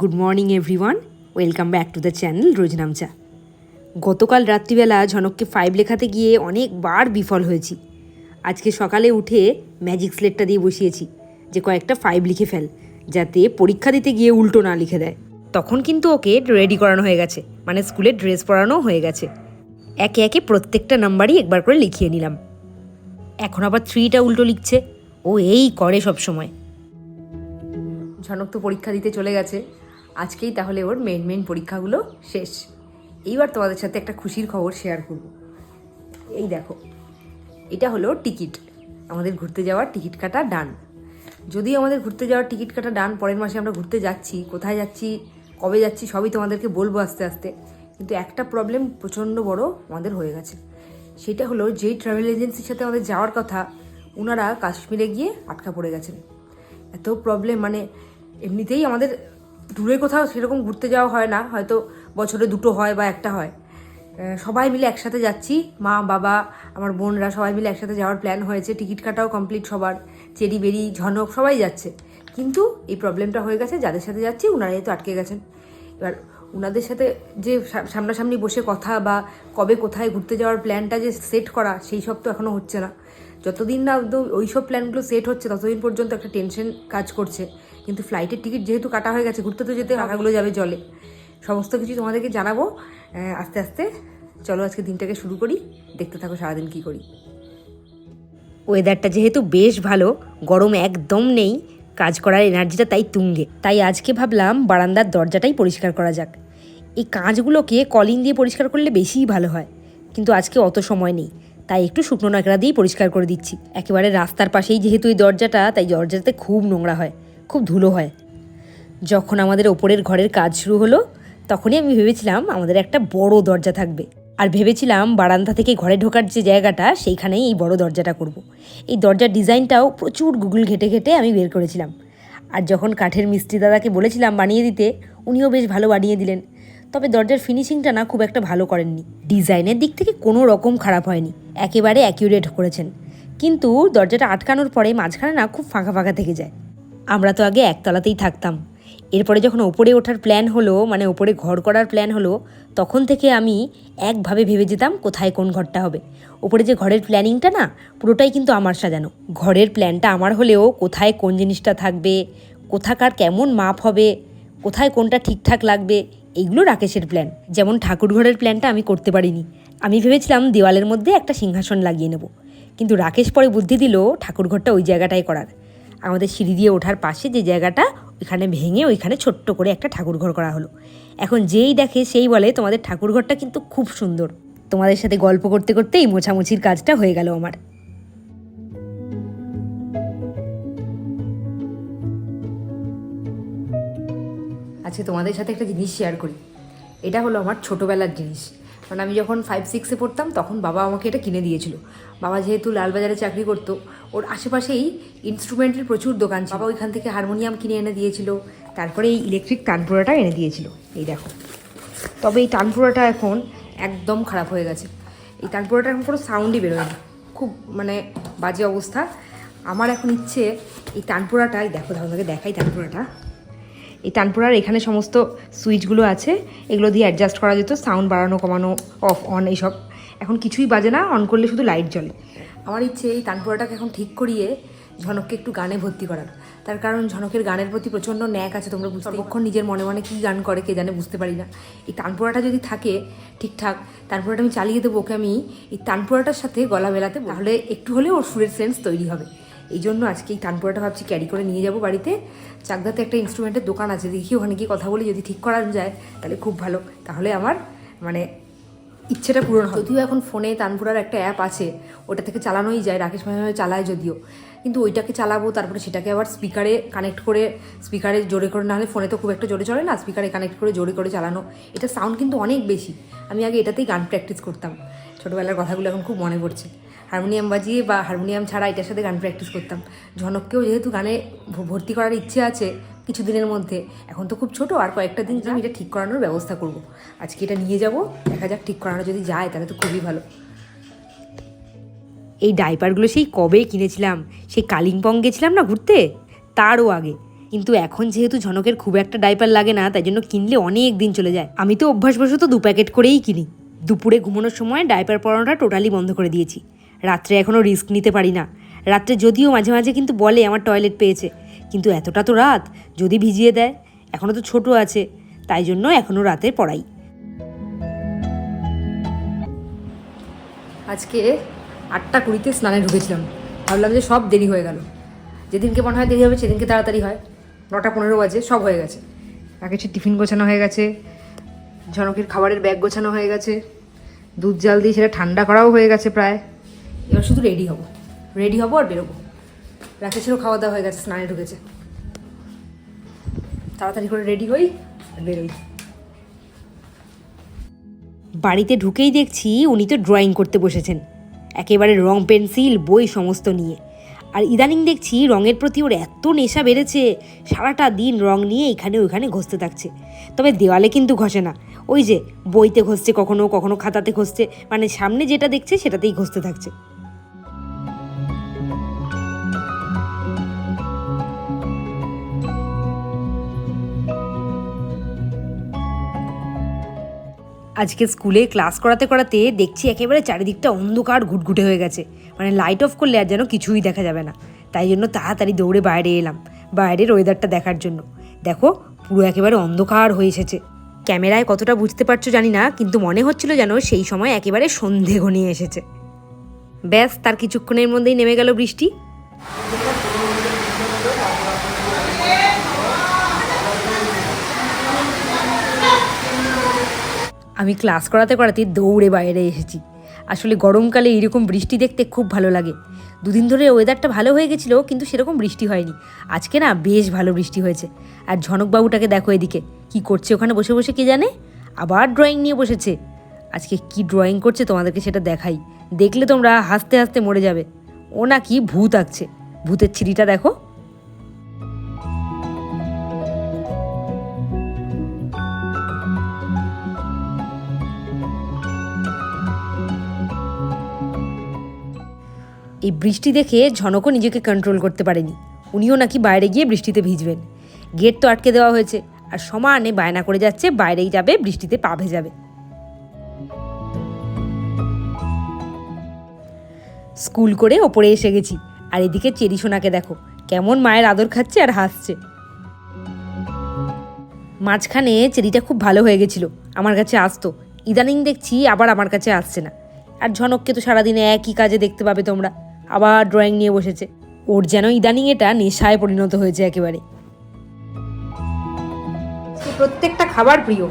Good morning everyone welcome back to the channel Roznamcha গতকাল রাত্রিবেলা ঝনককে five লেখাতে গিয়ে অনেকবার বিফল হয়েছি। আজকে সকালে উঠে ম্যাজিক স্লেটটা দিয়ে বসিয়েছি যে কয়েকটা ফাইভ লিখে ফেল, যাতে পরীক্ষা দিতে গিয়ে উল্টো না লিখে দেয়। তখন কিন্তু ওকে রেডি করানো হয়ে গেছে মানে স্কুলে ড্রেস পরানো হয়ে গেছে। একে একে প্রত্যেকটা নাম্বারই একবার করে লিখিয়ে নিলাম। এখন আবার থ্রিটা উল্টো লিখছে, ও এই করে সব সময় ঝনক তো পরীক্ষা দিতে চলে গেছে আজকেই তাহলে ওর মেন মেন পরীক্ষাগুলো শেষ। এইবার তোমাদের সাথে একটা খুশির খবর শেয়ার করব। এই দেখো, এটা হলো টিকিট আমাদের ঘুরতে যাওয়ার টিকিট কাটা ডান যদি আমাদের ঘুরতে যাওয়ার টিকিট কাটা ডান পরের মাসে আমরা ঘুরতে যাচ্ছি, কোথায় যাচ্ছি, কবে যাচ্ছি, সবই তোমাদেরকে বলব আস্তে আস্তে। কিন্তু একটা প্রবলেম প্রচণ্ড বড় আমাদের হয়ে গেছে। সেটা হলো যেই ট্রাভেল এজেন্সির সাথে আমাদের যাওয়ার কথা ওনারা কাশ্মীরে গিয়ে আটকা পড়ে গেছেন। এত প্রবলেম মানে এমনিতেই আমাদের দূরে কোথাও সেরকম ঘুরতে যাওয়া হয় না, হয়তো বছরে দুটো হয় বা একটা হয়। সবাই মিলে একসাথে যাচ্ছি, মা, বাবা, আমার বোনরা সবাই মিলে একসাথে যাওয়ার প্ল্যান হয়েছে, টিকিট কাটাও কমপ্লিট সবার, চেরি বেরি, ঝনক, সবাই যাচ্ছে। কিন্তু এই প্রবলেমটা হয়ে গেছে, যাদের সাথে যাচ্ছি ওনারাই তো আটকে গেছেন। এবার ওনাদের সাথে যে সামনাসামনি বসে কথা বা কবে কোথায় ঘুরতে যাওয়ার প্ল্যানটা যে সেট করা, সেই সব তো এখনও হচ্ছে না। যতদিন না একদম ওই সব প্ল্যানগুলো সেট হচ্ছে, ততদিন পর্যন্ত একটা টেনশন কাজ করছে। কিন্তু ফ্লাইটের টিকিট যেহেতু কাটা হয়ে গেছে, ঘুরতে তো যেতে টাকাগুলো যাবে জলে। সমস্ত কিছু তোমাদেরকে জানাব। আস্তে আস্তে চলো আজকে দিনটাকে শুরু করি। দেখতে থাকো সারাদিন কী করি। ওয়েদারটা যেহেতু বেশ ভালো, গরম একদম নেই, কাজ করার এনার্জিটা তাই তুঙ্গে। তাই আজকে ভাবলাম বারান্দার দরজাটাই পরিষ্কার করা যাক। এই কাঁচগুলোকে কলিং দিয়ে পরিষ্কার করলে বেশিই ভালো হয়, কিন্তু আজকে অত সময় নেই। তাই একটু শুকনো নাকড়া দিয়েই পরিষ্কার করে দিচ্ছি। একেবারে রাস্তার পাশেই যেহেতু এই দরজাটা, তাই দরজাতে খুব নোংরা হয়। খুব ধুলো হয়। যখন আমাদের ওপরের ঘরের কাজ শুরু হলো, তখনই আমি ভেবেছিলাম আমাদের একটা বড় দরজা থাকবে। আর ভেবেছিলাম বারান্দা থেকে ঘরে ঢোকার যে জায়গাটা, সেইখানেই এই বড় দরজাটা করব। এই দরজার ডিজাইনটাও প্রচুর গুগল ঘেটে ঘেটে আমি বের করেছিলাম। আর যখন কাঠের মিস্ত্রি দাদাকে বলেছিলাম বানিয়ে দিতে, উনিও বেশ ভালো বানিয়ে দিলেন। তবে দরজার ফিনিশিংটা না খুব একটা ভালো করেননি। ডিজাইনের দিক থেকে কোনো রকম খারাপ হয়নি। একেবারে অ্যাকিউরেট করেছেন। কিন্তু দরজাটা আটকানোর পরে মাঝখানে না খুব ফাঁকা ফাঁকা থেকে যায়। আমরা তো আগে একতলাতেই থাকতাম। এরপরে যখন ওপরে ওঠার প্ল্যান হলো মানে ওপরে ঘর করার প্ল্যান হলো, তখন থেকে আমি একভাবে ভেবে যেতাম কোথায় কোন ঘরটা হবে। ওপরে যে ঘরের প্ল্যানিংটা না, পুরোটাই কিন্তু আমার সাজানো। ঘরের প্ল্যানটা আমার হলেও কোথায় কোন জিনিসটা থাকবে, কোথাকার কেমন মাপ হবে, কোথায় কোনটা ঠিকঠাক লাগবে এইগুলো রাকেশের প্ল্যান যেমন ঠাকুর ঘরের প্ল্যানটা আমি করতে পারিনি। আমি ভেবেছিলাম দেওয়ালের মধ্যে একটা সিংহাসন লাগিয়ে নেব। কিন্তু রাকেশ পরে বুদ্ধি দিল ঠাকুর ঘরটা ওই জায়গাটায় করার। আমাদের সিঁড়ি দিয়ে ওঠার পাশে যে জায়গাটা, ওইখানে ভেঙে ওইখানে ছোট্ট করে একটা ঠাকুর ঘর করা হলো। এখন যেই দেখে সেই বলে, তোমাদের ঠাকুর ঘরটা কিন্তু খুব সুন্দর। তোমাদের সাথে গল্প করতে করতে এই মোছামুছির কাজটা হয়ে গেল আমার। আচ্ছা তোমাদের সাথে একটা জিনিস শেয়ার করি। এটা হলো আমার ছোটোবেলার জিনিস। মানে আমি যখন ফাইভ সিক্সে পড়তাম, তখন বাবা আমাকে এটা কিনে দিয়েছিল। বাবা যেহেতু লালবাজারে চাকরি করতো, ওর আশেপাশেই ইনস্ট্রুমেন্টের প্রচুর দোকান ছিল। বাবা ওইখান থেকে হারমোনিয়াম কিনে এনে দিয়েছিল, তারপরে এই ইলেকট্রিক তানপুরাটা এনে দিয়েছিল। এই দেখো। তবে এই তানপুরাটা এখন একদম খারাপ হয়ে গেছে। এই তানপুরাটা এখন কোনো সাউন্ডই বেরোয় না খুব মানে বাজে অবস্থা। আমার এখন ইচ্ছে এই তানপুরাটাই দেখো তোমাকে দেখাই তানপুরাটা। এই তানপুরার এখানে সমস্ত সুইচগুলো আছে, এগুলো দিয়ে অ্যাডজাস্ট করা যেত সাউন্ড বাড়ানো, কমানো অফ অন এইসব। এখন কিছুই বাজে না অন করলে শুধু লাইট জ্বলে। আমার ইচ্ছে এই তানপুরাটাকে এখন ঠিক করিয়ে ঝনককে একটু গানে ভর্তি করার। তার কারণ ঝনকের গানের প্রতি প্রচণ্ড ন্যাক আছে, তোমরা বুঝতে সর্বক্ষণ নিজের মনে মনে কী গান করে, কে জানে বুঝতে পারি না। এই তানপুরাটা যদি থাকে ঠিকঠাক তানপুরাটা আমি চালিয়ে দেবো ওকে আমি, এই তানপুরাটার সাথে গলা মেলাতে তাহলে একটু হলেও ওর সুরের সেন্স তৈরি হবে। এই জন্য আজকে এই তানপুরাটা ভাবছি ক্যারি করে নিয়ে যাব বাড়িতে। চাকদাতে একটা ইনস্ট্রুমেন্টের দোকান আছে, দেখি ওখানে গিয়ে কথা বলে, যদি ঠিক করা যায় তাহলে খুব ভালো। তাহলে আমার মানে ইচ্ছেটা পূরণ হয় যদিও এখন ফোনে তানপুরার একটা অ্যাপ আছে, ওটা থেকে চালানোই যায়, রাকেশ মাঝে চালায় যদিও। কিন্তু ওইটাকে চালাবো, তারপরে সেটাকে আবার স্পিকারে কানেক্ট করে স্পিকারে জোরে করে, নাহলে ফোনে তো খুব একটা জোরে চলে না স্পিকারে কানেক্ট করে জোরে করে চালানো। এটা সাউন্ড কিন্তু অনেক বেশি। আমি আগে এটাতেই গান প্র্যাকটিস করতাম। ছোটোবেলার কথাগুলো এখন খুব মনে পড়ছে। হারমোনিয়াম বাজিয়ে বা হারমোনিয়াম ছাড়া এটার সাথে গান প্র্যাকটিস করতাম। ঝনককেও যেহেতু গানে ভর্তি করার ইচ্ছে আছে কিছুদিনের মধ্যে এখন তো খুব ছোট আর কয়েকটা দিন আমি এটা ঠিক করানোর ব্যবস্থা করব। আজকে এটা নিয়ে যাব দেখা যাক ঠিক করানো যদি যায় তাহলে তো খুবই ভালো। এই ডাইপারগুলো সেই কবে কিনেছিলাম? সেই কালিম্পং গেছিলাম না ঘুরতে? তারও আগে। কিন্তু এখন যেহেতু ঝনকের খুব একটা ডাইপার লাগে না তাই জন্য কিনলে অনেক দিন চলে যায়। আমি তো অভ্যাসবশত দু প্যাকেট করেই কিনি। দুপুরে ঘুমানোর সময় ডাইপার পরানোটা টোটালি বন্ধ করে দিয়েছি। রাত্রে এখনও রিস্ক নিতে পারি না। রাত্রে যদিও মাঝে মাঝে কিন্তু বলে, আমার টয়লেট পেয়েছে। কিন্তু এতটা তো রাত, যদি ভিজিয়ে দেয় এখনও তো ছোট আছে, তাই জন্য এখনও রাতে পড়াই। আজকে আটটা কুড়িতে স্নানে ঢুকেছিলাম। ভাবলাম যে সব দেরি হয়ে গেল। যেদিনকে মনে হয় দেরি হবে, সেদিনকে তাড়াতাড়ি হয়। নটা পনেরো বাজে, সব হয়ে গেছে। রাকেশের টিফিন গোছানো হয়ে গেছে, ঝনকের খাবারের ব্যাগ গোছানো হয়ে গেছে, দুধ জাল দিয়ে সেটা ঠান্ডা করাও হয়ে গেছে প্রায়। এবার শুধু রেডি হব। রেডি হব আর বেরোবো। রাকেশেরও খাওয়া দাওয়া হয়ে গেছে, স্নানে ঢুকেছে। তাড়াতাড়ি করে রেডি হই আর বেরোই। বাড়িতে ঢুকেই দেখছি উনি তো ড্রয়িং করতে বসেছেন। একেবারে রং পেন্সিল, বই সমস্ত নিয়ে। আর ইদানিং দেখছি রঙের প্রতি ওর এত নেশা বেড়েছে, সারাটা দিন রং নিয়ে এখানে ওইখানে ঘষতে থাকছে। তবে দেওয়ালে কিন্তু ঘষে না। ওই যে বইতে ঘষছে কখনো কখনো খাতাতে ঘষছে। মানে সামনে যেটা দেখছে সেটাতেই ঘষতে থাকছে। আজকে স্কুলে ক্লাস করাতে করাতে দেখছি একেবারে চারিদিকটা অন্ধকার, ঘুটঘুটে হয়ে গেছে। মানে লাইট অফ করলে আর যেন কিছুই দেখা যাবে না। তাই জন্য তাড়াতাড়ি দৌড়ে বাইরে এলাম, বাইরের ওয়েদারটা দেখার জন্য। দেখো, পুরো একেবারে অন্ধকার হয়ে এসেছে। ক্যামেরায় কতটা বুঝতে পারছ জানি না, কিন্তু মনে হচ্ছিল যেন সেই সময় একেবারে সন্ধে ঘনিয়ে এসেছে। ব্যাস, তার কিছুক্ষণের মধ্যেই নেমে গেল বৃষ্টি। আমি ক্লাস করাতে করাতে দৌড়ে বাইরে এসেছি। আসলে গরমকালে এরকম বৃষ্টি দেখতে খুব ভালো লাগে। দুদিন ধরে ওয়েদারটা ভালো হয়ে গেছিল, কিন্তু সেরকম বৃষ্টি হয়নি। আজকে না বেশ ভালো বৃষ্টি হয়েছে। আর ঝনকবাবুটাকে দেখো এদিকে, কি করছে ওখানে বসে বসে কে জানে? আবার ড্রয়িং নিয়ে বসেছে। আজকে কি ড্রয়িং করছে তোমাদেরকে সেটা দেখাই। দেখলে তোমরা হাসতে হাসতে মরে যাবে। ও নাকি ভূত আঁকছে। ভূতের ছিরিটা দেখো। এই বৃষ্টি দেখে ঝনকও নিজেকে কন্ট্রোল করতে পারেনি। উনিও নাকি বাইরে গিয়ে বৃষ্টিতে ভিজবেন। গেট তো আটকে দেওয়া হয়েছে, আর সমানে বায়না করে যাচ্ছে, বাইরেই যাবে, বৃষ্টিতে পা ভেজাবে। স্কুল করে ওপরে এসে গেছি, আর এদিকে চেরি সোনাকে দেখো, কেমন মায়ের আদর খাচ্ছে আর হাসছে। মাঝখানে চেরিটা খুব ভালো হয়ে গেছিল, আমার কাছে আসতো। ইদানিং দেখছি আবার আমার কাছে আসছে না। আর ঝনককে তো সারাদিনে একই কাজে দেখতে পাবে তোমরা। আবার ড্রয়িং নিয়ে বসেছে। ওর যেন ইদানিং এটা নেশায় পরিণত হয়েছে একেবারে। প্রত্যেকটা খাবার প্রিয়।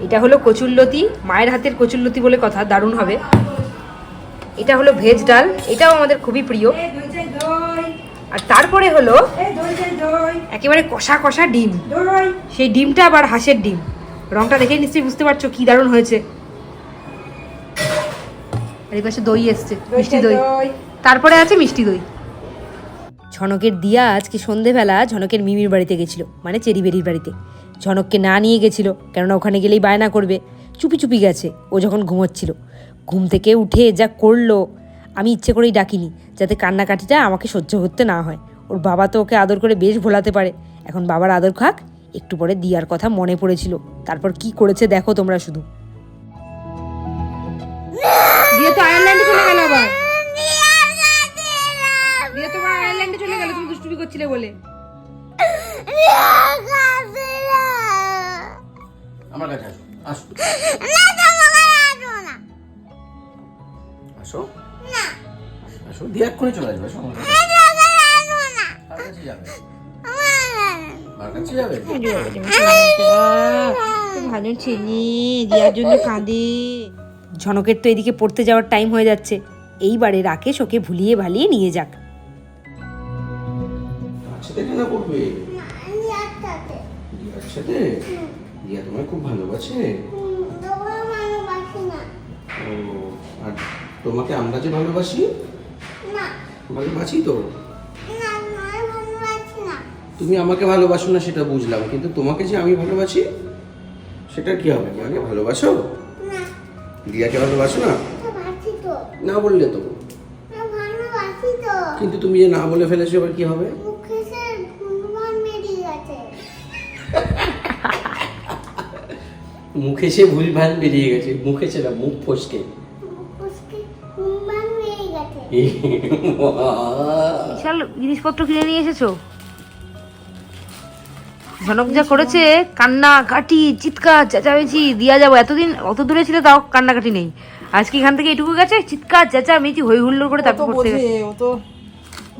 এটা হলো কচুল্লতি মায়ের হাতের কচুল্লতি বলে কথা দারুণ হবে। এটা হলো ভেজ ডাল এটাও আমাদের খুবই প্রিয়। আর তারপরে হলো একেবারে কষা কষা ডিম। সেই ডিমটা আবার হাঁসের ডিম। রংটা দেখে নিশ্চয়ই বুঝতে পারছ কি দারুণ হয়েছে। আর এই পাশে দই এসছে মিষ্টি দই। তারপরে আছে মিষ্টি দই। ঝনকের দিয়া আজকে সন্ধেবেলা ঝনকের মিমির বাড়িতে গেছিল মানে চেরিবেরির বাড়িতে। ঝনককে না নিয়ে গেছিল, কেননা ওখানে গেলেই বায়না করবে। চুপি চুপি গেছে, ও যখন ঘুমোচ্ছিল। ঘুম থেকে উঠে যা করল, আমি ইচ্ছে করেই ডাকিনি, যাতে কান্নাকাটিটা আমাকে সহ্য করতে না হয়। ওর বাবা তো ওকে আদর করে বেশ ভোলাতে পারে। এখন বাবার আদর খাক, একটু পরে দিয়ার কথা মনে পড়েছিল। তারপর কি করেছে দেখো তোমরা শুধু। তো চলে গেল তুমি দুষ্টুমি করছিলে বলে। আমার কাছে আসো আসো। আসো। আসো দিয়ে এক্ষুনি চলে আসবে আসো আমার কাছে। যাবে? কার কাছে যাবে? ভালো ছেলে দিয়ার জন্য কাঁদে। ঝনকের তো এদিকে পড়তে যাওয়ার টাইম হয়ে যাচ্ছে। এইবারে রাকেশ ওকে ভুলিয়ে ভালিয়ে নিয়ে যাক। আচ্ছাতে কেন করবে? দিয়ার সাথে দিয়া তোমায় খুব ভালোবাসে? ও আর তোমাকে আমরা যে ভালোবাসি? ভালোবাসি তো? তুমি আমাকে ভালোবাসো না সেটা বুঝলাম কিন্তু তোমাকে যে আমি ভালোবাসি সেটা কি হবে? দিয়াকে ভালোবাসো? দিয়াকে ভালোবাসো না? না বললে তো। কিন্তু তুমি যে না বলে ফেলেছো এবার কি হবে? মুখে সে ভুল ভালো বেরিয়ে গেছে মুখে ছিল মুখ ফসকে। বিশাল জিনিসপত্র কিনে নিয়ে এসেছ? ঝনক যা করেছে কান্না কাটি চিৎকার চেঁচামেচি দিয়া যাব। এতদিন অত দূরে ছিল তাও কান্নাকাটি নেই। আজকে এখান থেকে এটুকু গেছে চিৎকার চেঁচামেচি হই হুল্লোড় করে তারপর পড়তে গেছে। ও তো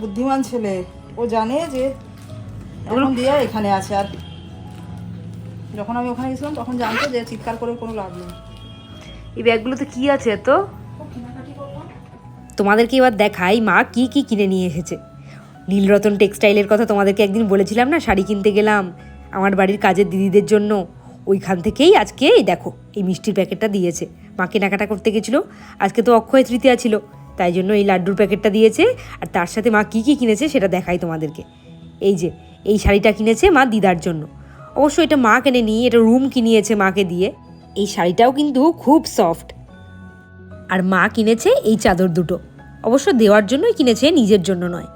বুদ্ধিমান ছেলে। ও জানে যে এখন দিয়া এখানে আছে আর যখন আমি ওখানে গেছিলাম, তখন জানতো যে চিৎকার করে কোনো লাভ নেই। এই ব্যাগগুলোতে কি আছে তো তোমাদেরকে এবার দেখাই? মা কি কি কিনে নিয়ে এসেছে? নীলরতন টেক্সটাইলের কথা তোমাদেরকে একদিন বলেছিলাম না? শাড়ি কিনতে গেলাম, আমার বাড়ির কাজের দিদিদের জন্য। ওইখান থেকেই আজকে এই দেখো, এই মিষ্টির প্যাকেটটা দিয়েছে। মা কেনাকাটা করতে গেছিল, আজকে তো অক্ষয় তৃতীয়া ছিল, তাই জন্য এই লাড্ডুর প্যাকেটটা দিয়েছে। আর তার সাথে মা কি কি কিনেছে সেটা দেখাই তোমাদেরকে। এই যে, এই শাড়িটা কিনেছে মা দিদার জন্য। অবশ্য এটা মা কেনে নিয়ে এটা রুম কিনিয়েছে মাকে দিয়ে। এই শাড়িটাও কিন্তু খুব সফট আর মা কিনেছে এই চাদর দুটো। অবশ্য দেওয়ার জন্যই কিনেছে, নিজের জন্য নয়।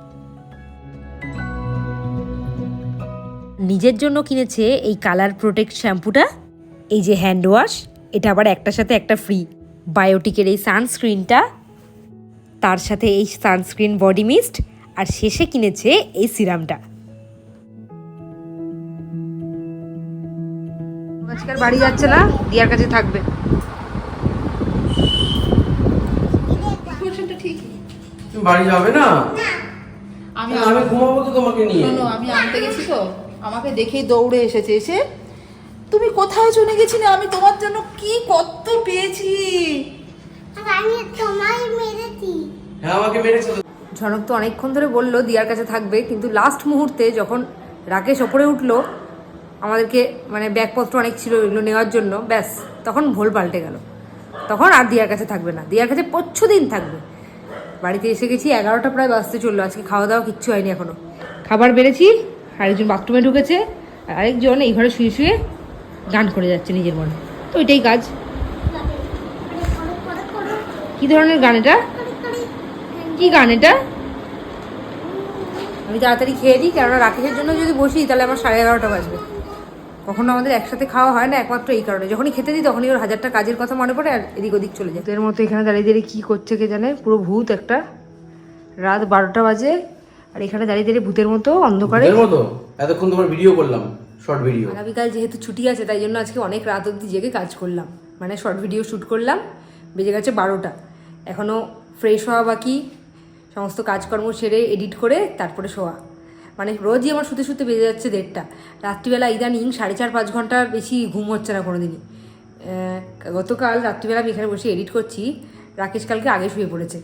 নিজের জন্য কিনেছে এই কালার প্রোটেক্ট শ্যাম্পুটা এই যে হ্যান্ড ওয়াশ এটা আবার একটার সাথে একটা ফ্রি বায়োটিকের এই সানস্ক্রিনটা তার সাথে এই সানস্ক্রিন বডি মিস্ট আর শেষে কিনেছে এই সিরামটা আজকাল বাড়ি যাচ্ছে না দিয়ার কাছে থাকবে। তুমি বাড়ি যাবে না? আমি আমি ঘুমাবো তো তোমাকে নিয়ে। শোনো আমি আনতে গেছি তো। আমাকে দেখেই দৌড়ে এসেছে এসে তুমি কোথায় চলে গেছিলে? আমি তোমার জন্য কি কত পেয়েছি? আমি তোমায় মেরেছি। হ্যাঁ আমাকে মেরেছে ঝনক তো অনেকক্ষণ ধরে বলল দিয়ার কাছে থাকবে। কিন্তু লাস্ট মুহূর্তে যখন রাকেশ ওপরে উঠল আমাদেরকে মানে ব্যাগপত্র অনেক ছিল এগুলো নেওয়ার জন্য, ব্যাস, তখন ভোল পাল্টে গেল। তখন আর দিয়ার কাছে থাকবে না। দিয়ার কাছে পচ্ছু দিন থাকবে। বাড়িতে এসে গেছি, এগারোটা প্রায় বাজতে চলল। আজকে খাওয়া দাওয়া কিচ্ছু হয়নি এখনও খাবার বেড়েছি আরেকজন বাথরুমে ঢুকেছে, আর আরেকজন এই ঘরে শুয়ে শুয়ে গান করে যাচ্ছে নিজের মনে। তো এটাই কাজ। কি ধরনের গান এটা? কি গান এটা? আমি তাড়াতাড়ি খেয়ে দিই কেননা রাকেশের জন্য যদি বসি, তাহলে আমার সাড়ে এগারোটা বাজবে। কখনো আমাদের একসাথে খাওয়া হয় না একমাত্র এই কারণে। যখনই খেতে দিই তখনই ওর হাজারটা কাজের কথা মনে পড়ে আর এদিক ওদিক চলে যায়। এর মতো এখানে দাঁড়িয়ে দাঁড়িয়ে কী করছে কে জানে? পুরো ভূত একটা। রাত বারোটা বাজে আর এখানে দাঁড়িয়ে দাঁড়িয়ে ভূতের মতো অন্ধকারে। মতো? এতক্ষণ তোমার ভিডিও করলাম শর্ট ভিডিও আগামীকাল যেহেতু ছুটি আছে তাই জন্য আজকে অনেক রাত অবধি জেগে কাজ করলাম। মানে শর্ট ভিডিও শ্যুট করলাম বেজে গেছে বারোটা। এখনও ফ্রেশ হওয়া বাকি। সমস্ত কাজকর্ম সেরে এডিট করে তারপরে শোয়া। মানে রোজই আমার শুতে শুতে বেজে যাচ্ছে দেড়টা। রাত্রিবেলা ইদানিং সাড়ে চার পাঁচ ঘণ্টার বেশি ঘুম হচ্ছে না কোনো দিনই গতকাল রাত্রিবেলা আমি এখানে বসে এডিট করছি, রাকেশ কালকে আগে শুয়ে পড়েছে।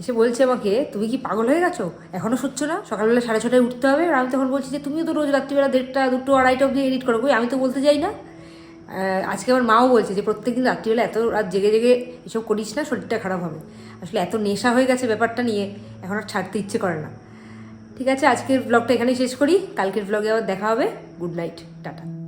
এসে বলছে আমাকে, তুমি কি পাগল হয়ে গেছো? এখনও শুচ্ছ না? সকালবেলা সাড়ে ছটায় উঠতে হবে? আর আমি তখন বলছি যে, তুমিও তো রোজ রাত্রিবেলা দেড়টা, দুটো, আড়াইটা অবধি এডিট করো। আমি তো বলতে যাই না। আজকে আমার মাও বলছে যে, প্রত্যেকদিন রাত্রিবেলা এত রাত জেগে জেগে এসব করিস না, শরীরটা খারাপ হবে। আসলে এত নেশা হয়ে গেছে ব্যাপারটা নিয়ে এখন আর ছাড়তে ইচ্ছে করে না। ঠিক আছে, আজকের ব্লগটা এখানেই শেষ করি। কালকের ব্লগে আবার দেখা হবে। Good night tata.